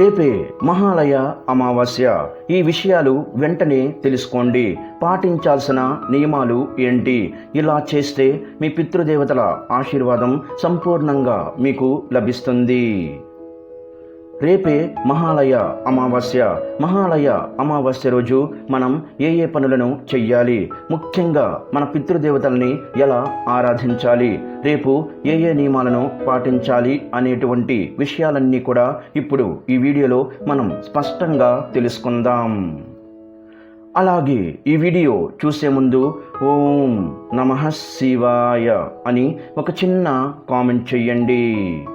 రేపే మహాలయ అమావాస్య. ఈ విషయాలు వెంటనే తెలుసుకోండి. పాటించాల్సిన నియమాలు ఏంటి? ఇలా చేస్తే మీ పితృదేవతల ఆశీర్వాదం సంపూర్ణంగా మీకు లభిస్తుంది. రేపే మహాలయ అమావాస్య. మహాలయ అమావాస్య రోజు మనం ఏ ఏ పనులను చెయ్యాలి? ముఖ్యంగా మన పితృదేవతల్ని ఎలా ఆరాధించాలి? రేపు ఏ ఏ నియమాలను పాటించాలి అనేటువంటి విషయాలన్నీ కూడా ఇప్పుడు ఈ వీడియోలో మనం స్పష్టంగా తెలుసుకుందాం. అలాగే ఈ వీడియో చూసే ముందు ఓం నమ శివాయ అని ఒక చిన్న కామెంట్ చెయ్యండి.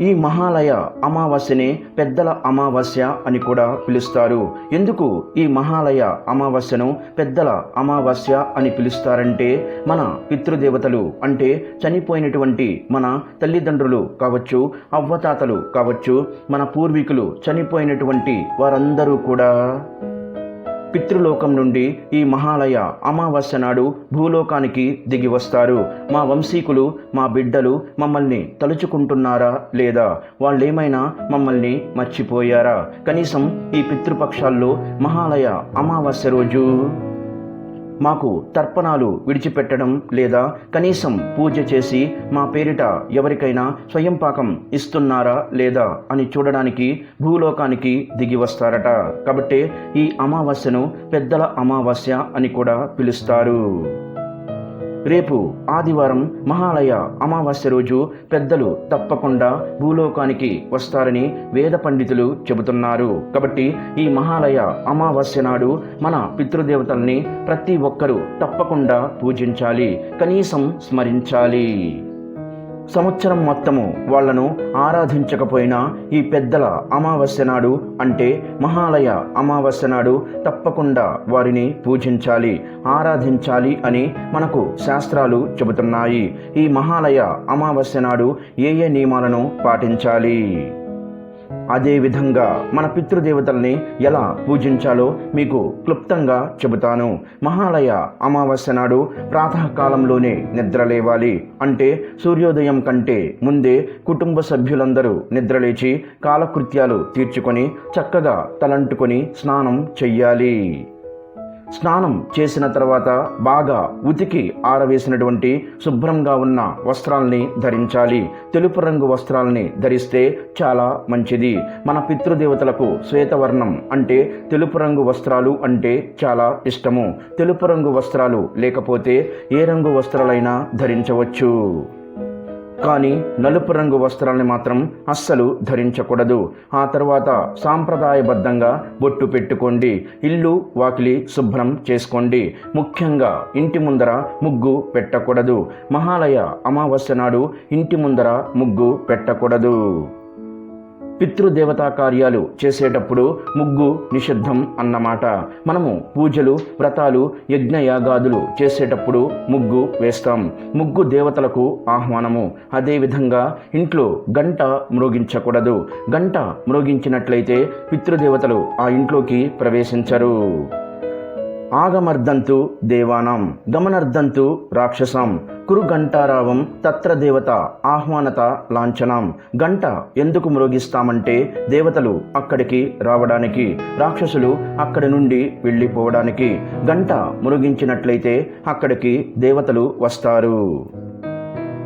ఈ మహాలయ అమావాస్యనే పెద్దల అమావాస్య అని కూడా పిలుస్తారు. ఎందుకు ఈ మహాలయ అమావాస్యను పెద్దల అమావాస్య అని పిలుస్తారంటే మన పితృదేవతలు అంటే చనిపోయినటువంటి మన తల్లిదండ్రులు కావచ్చు అవ్వతాతలు కావచ్చు మన పూర్వీకులు చనిపోయినటువంటి వారందరూ కూడా పితృలోకం నుండి ఈ మహాలయ అమావాస్య నాడు భూలోకానికి దిగి వస్తారు. మా వంశీకులు మా బిడ్డలు మమ్మల్ని తలుచుకుంటున్నారా లేదా? వాళ్ళేమైనా మమ్మల్ని మర్చిపోయారా? కనీసం ఈ పితృపక్షాల్లో మహాలయ అమావాస్య రోజు మాకు తర్పణాలు విడిచిపెట్టడం లేదా కనీసం పూజ చేసి మా పేరిట ఎవరికైనా స్వయం పాకం ఇస్తున్నారా లేదా అని చూడడానికి భూలోకానికి దిగి వస్తారట. కాబట్టి ఈ అమావాస్యను పెద్దల అమావాస్య అని కూడా పిలుస్తారు. రేపు ఆదివారం మహాలయ అమావాస్య రోజు పెద్దలు తప్పకుండా భూలోకానికి వస్తారని వేద పండితులు చెబుతున్నారు. కాబట్టి ఈ మహాలయ అమావాస్య నాడు మన పితృదేవతల్ని ప్రతి ఒక్కరూ తప్పకుండా పూజించాలి. కనీసం స్మరించాలి. సంవత్సరం మొత్తము వాళ్ళను ఆరాధించకపోయినా ఈ పెద్దల అమావాస్య నాడు అంటే మహాలయ అమావాస్య నాడు తప్పకుండా వారిని పూజించాలి ఆరాధించాలి అని మనకు శాస్త్రాలు చెబుతున్నాయి. ఈ మహాలయ అమావాస్య నాడు ఏ ఏ నియమాలను పాటించాలి? అదేవిధంగా మన పితృదేవతల్ని ఎలా పూజించాలో మీకు క్లుప్తంగా చెబుతాను. మహాలయ అమావాస్య నాడు ప్రాతకాలంలోనే నిద్రలేవాలి అంటే సూర్యోదయం కంటే ముందే కుటుంబ సభ్యులందరూ నిద్రలేచి కాలకృత్యాలు తీర్చుకొని చక్కగా తలంటుకొని స్నానం చెయ్యాలి. స్నానం చేసిన తర్వాత బాగా ఉతికి ఆరవేసినటువంటి శుభ్రంగా ఉన్న వస్త్రాల్ని ధరించాలి. తెలుపు రంగు వస్త్రాల్ని ధరిస్తే చాలా మంచిది. మన పితృదేవతలకు శ్వేతవర్ణం అంటే తెలుపు రంగు వస్త్రాలు అంటే చాలా ఇష్టము. తెలుపు రంగు వస్త్రాలు లేకపోతే ఏ రంగు వస్త్రాలైనా ధరించవచ్చు. కానీ నలుపు రంగు వస్త్రాల్ని మాత్రం అస్సలు ధరించకూడదు. ఆ తర్వాత సాంప్రదాయబద్ధంగా బొట్టు పెట్టుకోండి ఇల్లు వాకిలి శుభ్రం చేసుకోండి. ముఖ్యంగా ఇంటి ముందర ముగ్గు పెట్టకూడదు. మహాలయ అమావాస్య నాడు ఇంటి ముందర ముగ్గు పెట్టకూడదు. పితృదేవతా కార్యాలు చేసేటప్పుడు ముగ్గు నిషిద్ధం అన్నమాట. మనము పూజలు వ్రతాలు యజ్ఞయాగాదులు చేసేటప్పుడు ముగ్గు వేస్తాం. ముగ్గు దేవతలకు ఆహ్వానము. అదేవిధంగా ఇంట్లో గంట మ్రోగించకూడదు గంట మ్రోగించినట్లయితే పితృదేవతలు ఆ ఇంట్లోకి ప్రవేశించరు. ఆగమర్దంతు దేవానాం గమనర్ధంతు రాక్షసాం కురు గంటారావం తత్ర దేవత ఆహ్వానత లాంఛనం. గంట ఎందుకు మ్రోగిస్తామంటే దేవతలు అక్కడికి రావడానికి రాక్షసులు అక్కడి నుండి వెళ్ళిపోవడానికి. గంట మురిగించినట్లయితే అక్కడికి దేవతలు వస్తారు.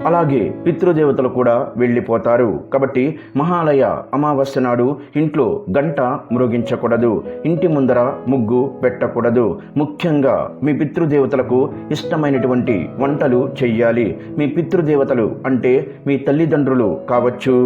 అలాగే పితృదేవతలు కూడా వెళ్ళిపోతారు. కాబట్టి మహాలయ అమావాస్య నాడు ఇంట్లో గంట మ్రోగించకూడదు. ఇంటి ముందర ముగ్గు పెట్టకూడదు. ముఖ్యంగా మీ పితృదేవతలకు ఇష్టమైనటువంటి వంటలు చెయ్యాలి. మీ పితృదేవతలు అంటే మీ తల్లిదండ్రులు కావచ్చు.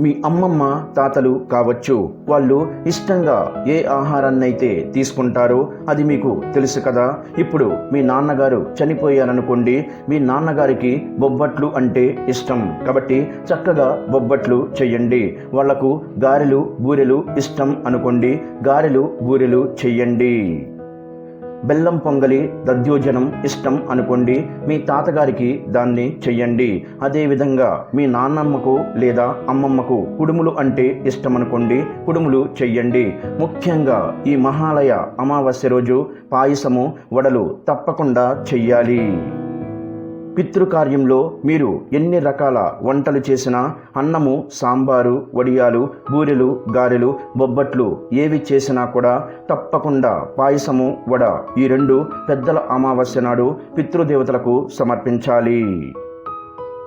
మీ అమ్మమ్మ తాతలు కావచ్చు. వాళ్ళు ఇష్టంగా ఏ ఆహారాన్నైతే తీసుకుంటారో అది మీకు తెలుసు కదా. ఇప్పుడు మీ నాన్నగారు చనిపోయారనుకోండి మీ నాన్నగారికి బొబ్బట్లు అంటే ఇష్టం. కాబట్టి చక్కగా బొబ్బట్లు చెయ్యండి. వాళ్ళకు గారెలు బూరెలు ఇష్టం అనుకోండి. గారెలు బూరెలు చెయ్యండి. బెల్లం పొంగలి దద్యోజనం ఇష్టం అనుకోండి మీ తాతగారికి దాన్ని చెయ్యండి. అదేవిధంగా మీ నాన్నమ్మకు లేదా అమ్మమ్మకు కుడుములు అంటే ఇష్టం అనుకోండి కుడుములు చెయ్యండి. ముఖ్యంగా ఈ మహాలయ అమావాస్య రోజు పాయసము వడలు తప్పకుండా చెయ్యాలి. పితృకార్యంలో మీరు ఎన్ని రకాల వంటలు చేసినా అన్నము సాంబారు వడియాలు బూరెలు గారెలు బొబ్బట్లు ఏవి చేసినా కూడా తప్పకుండా పాయసము వడ ఈ రెండు పెద్దల అమావాస్య నాడు పితృదేవతలకు సమర్పించాలి.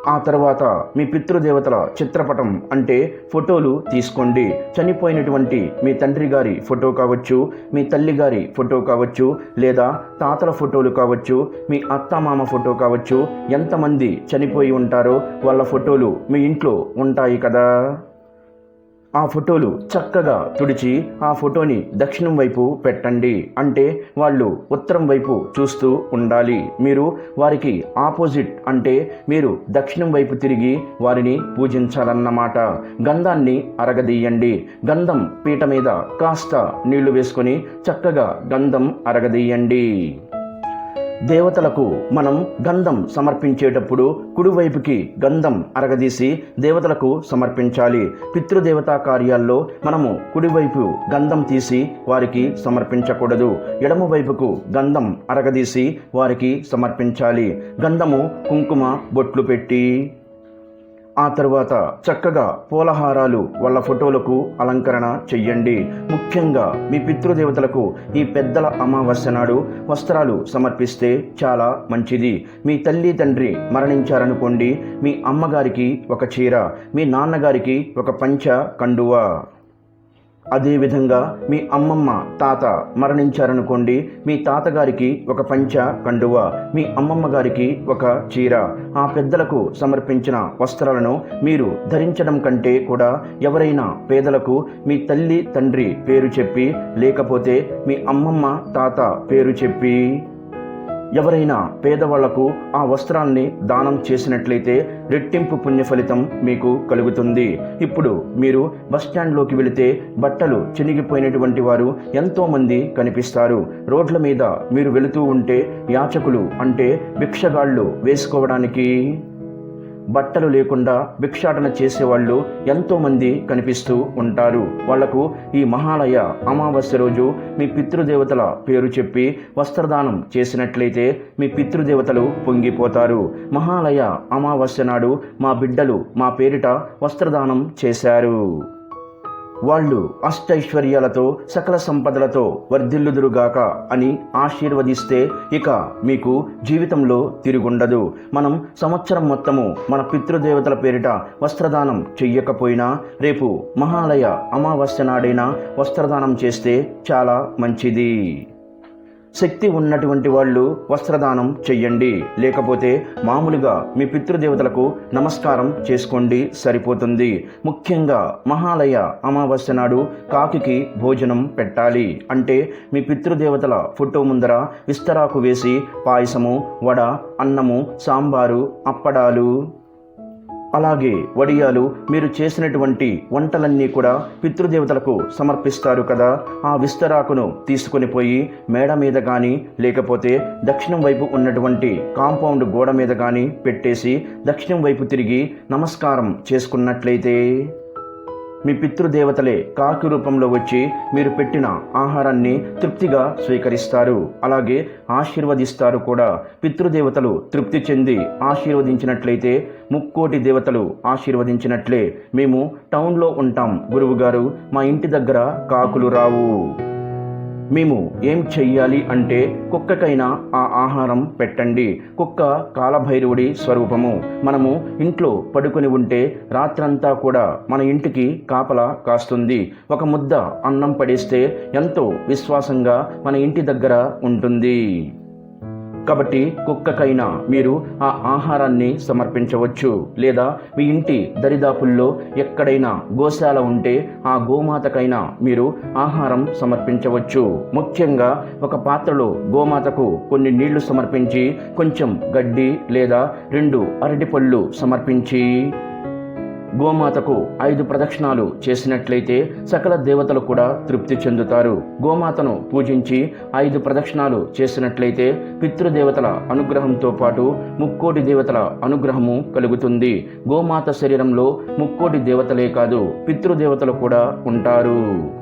ఆ తర్వాత మీ పితృదేవతల చిత్రపటం అంటే ఫోటోలు తీసుకోండి. చనిపోయినటువంటి మీ తండ్రి గారి ఫోటో కావచ్చు మీ తల్లి గారి ఫోటో కావచ్చు లేదా తాతల ఫోటోలు కావచ్చు మీ అత్తమామ ఫోటో కావచ్చు ఎంతమంది చనిపోయి ఉంటారో వాళ్ళ ఫోటోలు మీ ఇంట్లో ఉంటాయి కదా. ఆ ఫోటోలు చక్కగా తుడిచి ఆ ఫోటోని దక్షిణం వైపు పెట్టండి. అంటే వాళ్ళు ఉత్తరం వైపు చూస్తూ ఉండాలి. మీరు వారికి ఆపోజిట్ అంటే మీరు దక్షిణం వైపు తిరిగి వారిని పూజించాలన్నమాట. గంధాన్ని అరగదీయండి. గంధం పీట మీద కాస్త నీళ్ళు వేసుకొని చక్కగా గంధం అరగదీయండి. దేవతలకు మనం గంధం సమర్పించేటప్పుడు కుడివైపుకి గంధం అరగదీసి దేవతలకు సమర్పించాలి. పితృదేవతా కార్యాల్లో మనము కుడివైపు గంధం తీసి వారికి సమర్పించకూడదు. ఎడమ వైపుకు గంధం అరగదీసి వారికి సమర్పించాలి. గంధము కుంకుమ బొట్లు పెట్టి ఆ తర్వాత చక్కగా పూలహారాలు వాళ్ళ ఫోటోలకు అలంకరణ చెయ్యండి. ముఖ్యంగా మీ పితృదేవతలకు ఈ పెద్దల అమావాస్య నాడు వస్త్రాలు సమర్పిస్తే చాలా మంచిది. మీ తల్లి తండ్రి మరణించారనుకోండి మీ అమ్మగారికి ఒక చీర మీ నాన్నగారికి ఒక పంచ కండువా. అదేవిధంగా మీ అమ్మమ్మ తాత మరణించారనుకోండి మీ తాతగారికి ఒక పంచ కండువ మీ అమ్మమ్మ గారికి ఒక చీర ఆ పెద్దలకు సమర్పించిన వస్త్రాలను మీరు ధరించడం కంటే కూడా ఎవరైనా పేదలకు మీ తల్లి తండ్రి పేరు చెప్పి లేకపోతే మీ అమ్మమ్మ తాత పేరు చెప్పి ఎవరైనా పేదవాళ్ళకు ఆ వస్త్రాన్ని దానం చేసినట్లయితే రెట్టింపు పుణ్య ఫలితం మీకు కలుగుతుంది. ఇప్పుడు మీరు బస్టాండ్లోకి వెళితే బట్టలు చినిగిపోయినటువంటి వారు ఎంతోమంది కనిపిస్తారు. రోడ్ల మీద మీరు వెళుతూ ఉంటే యాచకులు అంటే భిక్షగాళ్ళు వేసుకోవడానికి బట్టలు లేకుండా భిక్షాటన చేసేవాళ్ళు ఎంతోమంది కనిపిస్తూ ఉంటారు. వాళ్ళకు ఈ మహాలయ అమావాస్య రోజు మీ పితృదేవతల పేరు చెప్పి వస్త్రదానం చేసినట్లయితే మీ పితృదేవతలు పొంగిపోతారు. మహాలయ అమావాస్య నాడు మా బిడ్డలు మా పేరిట వస్త్రదానం చేశారు. వాళ్ళు అష్టైశ్వర్యాలతో సకల సంపదలతో వర్ధిల్లుదురుగాక అని ఆశీర్వదిస్తే ఇక మీకు జీవితంలో తిరుగుండదు. మనం సంవత్సరం మొత్తము మన పితృదేవతల పేరిట వస్త్రదానం చెయ్యకపోయినా రేపు మహాలయ అమావాస్య నాడైనా వస్త్రదానం చేస్తే చాలా మంచిది. శక్తి ఉన్నటువంటి వాళ్ళు వస్త్రదానం చెయ్యండి. లేకపోతే మామూలుగా మీ పితృదేవతలకు నమస్కారం చేసుకోండి సరిపోతుంది. ముఖ్యంగా మహాలయ అమావాస్య నాడు కాకికి భోజనం పెట్టాలి. అంటే మీ పితృదేవతల ఫోటో ముందర విస్తరాకు వేసి పాయసము వడ అన్నము సాంబారు అప్పడాలు అలాగే వడియాలు మీరు చేసినటువంటి వంటలన్నీ కూడా పితృదేవతలకు సమర్పిస్తారు కదా. ఆ విస్తరాకును తీసుకుని పోయి మేడ మీద కానీ లేకపోతే దక్షిణం వైపు ఉన్నటువంటి కాంపౌండ్ గోడ మీద కానీ పెట్టేసి దక్షిణం వైపు తిరిగి నమస్కారం చేసుకున్నట్లయితే మీ పితృదేవతలే కాకి రూపంలో వచ్చి మీరు పెట్టిన ఆహారాన్ని తృప్తిగా స్వీకరిస్తారు. అలాగే ఆశీర్వదిస్తారు కూడా. పితృదేవతలు తృప్తి చెంది ఆశీర్వదించినట్లయితే ముక్కోటి దేవతలు ఆశీర్వదించినట్లే మేము టౌన్లో ఉంటాం గురువుగారు. మా ఇంటి దగ్గర కాకులు రావు. మేము ఏం చెయ్యాలి అంటే కుక్కకైనా ఆ ఆహారం పెట్టండి. కుక్క కాలభైరవుడి స్వరూపము. మనము ఇంట్లో పడుకొని ఉంటే రాత్రంతా కూడా మన ఇంటికి కాపలా కాస్తుంది. ఒక ముద్ద అన్నం పడేస్తే ఎంతో విశ్వాసంగా మన ఇంటి దగ్గర ఉంటుంది. కాబట్టి కుక్కకైనా మీరు ఆ ఆహారాన్ని సమర్పించవచ్చు. లేదా మీ ఇంటి దరిదాపుల్లో ఎక్కడైనా గోశాల ఉంటే ఆ గోమాతకైనా మీరు ఆహారం సమర్పించవచ్చు. ముఖ్యంగా ఒక పాత్రలో గోమాతకు కొన్ని నీళ్ళు సమర్పించి కొంచెం గడ్డి లేదా రెండు అరటిపళ్ళు సమర్పించి. గోమాతకు ఐదు ప్రదక్షిణాలు చేసినట్లయితే సకల దేవతలు కూడా తృప్తి చెందుతారు. గోమాతను పూజించి ఐదు ప్రదక్షిణాలు చేసినట్లయితే పితృదేవతల అనుగ్రహంతో పాటు ముక్కోటి దేవతల అనుగ్రహము కలుగుతుంది. గోమాత శరీరంలో ముక్కోటి దేవతలే కాదు పితృదేవతలు కూడా ఉంటారు.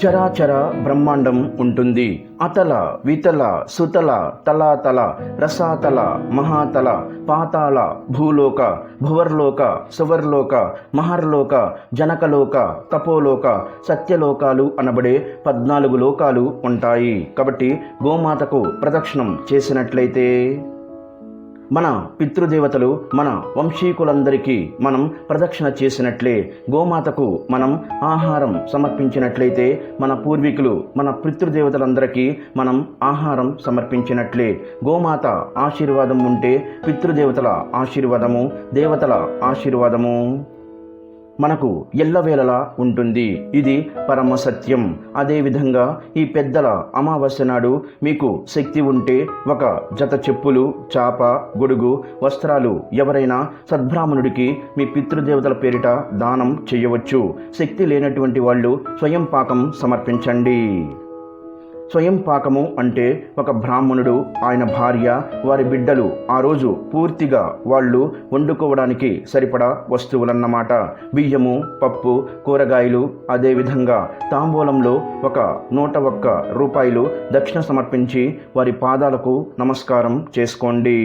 చరాచర బ్రహ్మాండం ఉంటుంది. అతల వితల సుతల తలాతల రసాతల మహాతల పాతాళ భూలోక భువర్లోక సువర్లోక మహర్లోక జనకలోక తపోలోక సత్యలోకాలు అనబడే పద్నాలుగు లోకాలు ఉంటాయి. కాబట్టి గోమాతకు ప్రదక్షిణం చేసినట్లయితే మన పితృదేవతలు మన వంశీకులందరికీ మనం ప్రదక్షిణ చేసినట్లే గోమాతకు మనం ఆహారం సమర్పించినట్లయితే మన పూర్వీకులు మన పితృదేవతలందరికీ మనం ఆహారం సమర్పించినట్లే. గోమాత ఆశీర్వాదం ఉంటే పితృదేవతల ఆశీర్వాదము దేవతల ఆశీర్వాదము. మనకు ఎల్లవేళలా ఉంటుంది. ఇది పరమ సత్యం అదేవిధంగా ఈ పెద్దల అమావాస్య నాడు మీకు శక్తి ఉంటే ఒక జత చెప్పులు చాప గొడుగు వస్త్రాలు ఎవరైనా సద్బ్రాహ్మణుడికి మీ పితృదేవతల పేరిట దానం చేయవచ్చు. శక్తి లేనటువంటి వాళ్ళు స్వయం పాకం సమర్పించండి. స్వయం పాకము అంటే ఒక బ్రాహ్మణుడు ఆయన భార్య వారి బిడ్డలు ఆ రోజు పూర్తిగా వాళ్ళు వండుకోవడానికి సరిపడా వస్తువులన్నమాట. బియ్యము పప్పు కూరగాయలు అదేవిధంగా తాంబూలంలో ఒక నూట ఒక్క రూపాయలు దక్షిణ సమర్పించి వారి పాదాలకు నమస్కారం చేసుకోండి.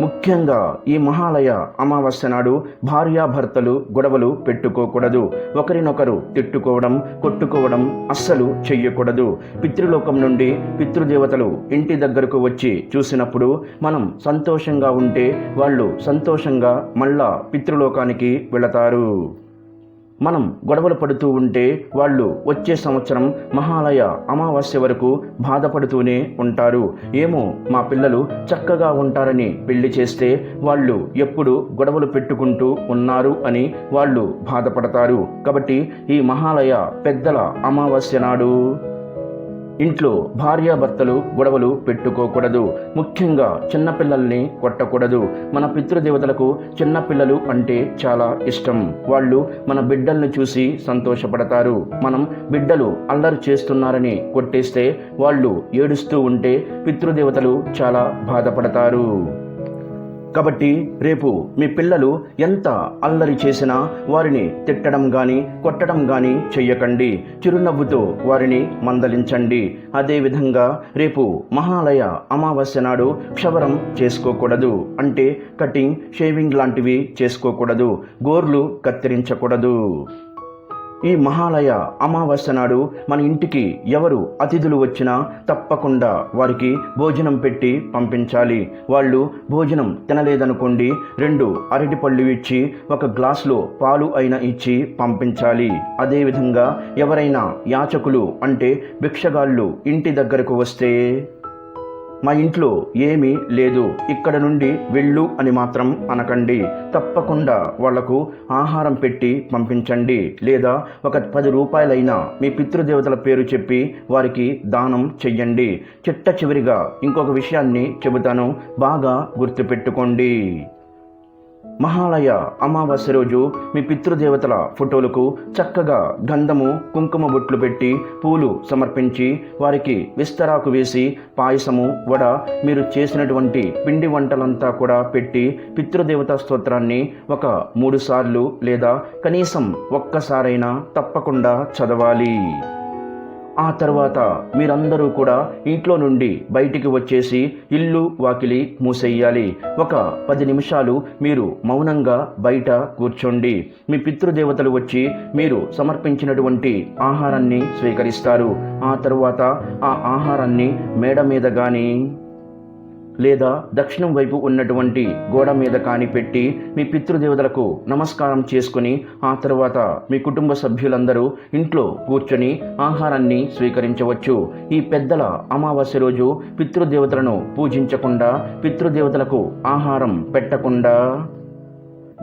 ముఖ్యంగా ఈ మహాలయ అమావాస్య నాడు భార్యాభర్తలు గొడవలు పెట్టుకోకూడదు. ఒకరినొకరు తిట్టుకోవడం కొట్టుకోవడం అస్సలు చెయ్యకూడదు. పితృలోకం నుండి పితృదేవతలు ఇంటి దగ్గరకు వచ్చి చూసినప్పుడు మనం సంతోషంగా ఉంటే వాళ్ళు సంతోషంగా మళ్ళా పితృలోకానికి వెళతారు. మనం గొడవలు పడుతూ ఉంటే వాళ్ళు వచ్చే సంవత్సరం మహాలయ అమావాస్య వరకు బాధపడుతూనే ఉంటారు. ఏమో మా పిల్లలు చక్కగా ఉంటారని పెళ్ళి చేస్తే వాళ్ళు ఎప్పుడు గొడవలు పెట్టుకుంటూ ఉన్నారు అని వాళ్ళు బాధపడతారు. కాబట్టి ఈ మహాలయ పెద్దల అమావాస్య నాడు ఇంట్లో భార్యాభర్తలు గొడవలు పెట్టుకోకూడదు. ముఖ్యంగా చిన్నపిల్లల్ని కొట్టకూడదు. మన పితృదేవతలకు చిన్నపిల్లలు అంటే చాలా ఇష్టం. వాళ్ళు మన బిడ్డల్ని చూసి సంతోషపడతారు. మనం బిడ్డలు అల్లరి చేస్తున్నారని కొట్టేస్తే వాళ్ళు ఏడుస్తూ ఉంటే పితృదేవతలు చాలా బాధపడతారు. కాబట్టి రేపు మీ పిల్లలు ఎంత అల్లరి చేసినా వారిని తిట్టడం కానీ కొట్టడం కానీ చెయ్యకండి. చిరునవ్వుతో వారిని మందలించండి. అదేవిధంగా రేపు మహాలయ అమావాస్య నాడు క్షవరం చేసుకోకూడదు. అంటే కటింగ్ షేవింగ్ లాంటివి చేసుకోకూడదు. గోర్లు కత్తిరించకూడదు. ఈ మహాలయ అమావాస్య నాడు మన ఇంటికి ఎవరు అతిథులు వచ్చినా తప్పకుండా వారికి భోజనం పెట్టి పంపించాలి. వాళ్ళు భోజనం తినలేదనుకోండి రెండు అరటిపళ్ళు ఇచ్చి ఒక గ్లాసులో పాలు అయినా ఇచ్చి పంపించాలి. అదేవిధంగా ఎవరైనా యాచకులు అంటే భిక్షగాళ్ళు ఇంటి దగ్గరకు వస్తే మా ఇంట్లో ఏమీ లేదు. ఇక్కడ నుండి వెళ్ళు అని మాత్రం అనకండి. తప్పకుండా వాళ్ళకు ఆహారం పెట్టి పంపించండి. లేదా ఒక పది రూపాయలైనా మీ పితృదేవతల పేరు చెప్పి వారికి దానం చెయ్యండి. చిట్ట చివరిగా ఇంకొక విషయాన్ని చెబుతాను. బాగా గుర్తుపెట్టుకోండి. మహాలయ అమావాస్య రోజు మీ పితృదేవతల ఫోటోలకు చక్కగా గంధము కుంకుమ బొట్లు పెట్టి పూలు సమర్పించి వారికి విస్తరాకు వేసి పాయసము వడ మీరు చేసినటువంటి పిండి వంటలంతా కూడా పెట్టి పితృదేవత స్తోత్రాన్ని ఒక మూడు సార్లు లేదా కనీసం ఒక్కసారైనా తప్పకుండా చదవాలి. ఆ తర్వాత మీరందరూ కూడా ఇంట్లో నుండి బయటికి వచ్చేసి ఇల్లు వాకిలి మూసేయాలి. ఒక పది నిమిషాలు మీరు మౌనంగా బయట కూర్చోండి. మీ పితృదేవతలు వచ్చి మీరు సమర్పించినటువంటి ఆహారాన్ని స్వీకరిస్తారు. ఆ తర్వాత ఆ ఆహారాన్ని మేడ మీద కానీ లేదా దక్షిణం వైపు ఉన్నటువంటి గోడ మీద కాని పెట్టి మీ పితృదేవతలకు నమస్కారం చేసుకుని ఆ తర్వాత మీ కుటుంబ సభ్యులందరూ ఇంట్లో కూర్చొని ఆహారాన్ని స్వీకరించవచ్చు. ఈ పెద్దల అమావాస్య రోజు పితృదేవతలను పూజించకుండా పితృదేవతలకు ఆహారం పెట్టకుండా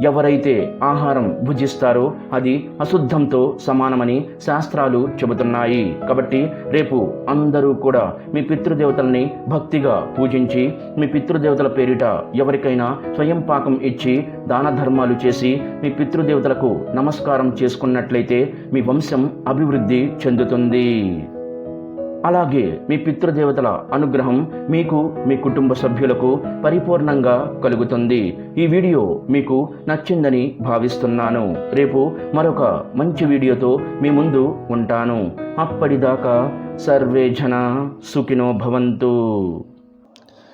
ఎవరైతే ఆహారం భుజిస్తారో అది అశుద్ధంతో సమానమని శాస్త్రాలు చెబుతున్నాయి. కాబట్టి రేపు అందరూ కూడా మీ పితృదేవతల్ని భక్తిగా పూజించి మీ పితృదేవతల పేరిట ఎవరికైనా స్వయం పాకం ఇచ్చి దాన ధర్మాలు చేసి మీ పితృదేవతలకు నమస్కారం చేసుకున్నట్లయితే మీ వంశం అభివృద్ధి చెందుతుంది. అలాగే మీ పితృదేవతల అనుగ్రహం మీకు మీ కుటుంబ సభ్యులకు పరిపూర్ణంగా కలుగుతుంది. ఈ వీడియో మీకు నచ్చిందని భావిస్తున్నాను. రేపు మరొక మంచి వీడియోతో మీ ముందు ఉంటాను. అప్పటిదాకా సర్వే జన సుఖినో భవంతు.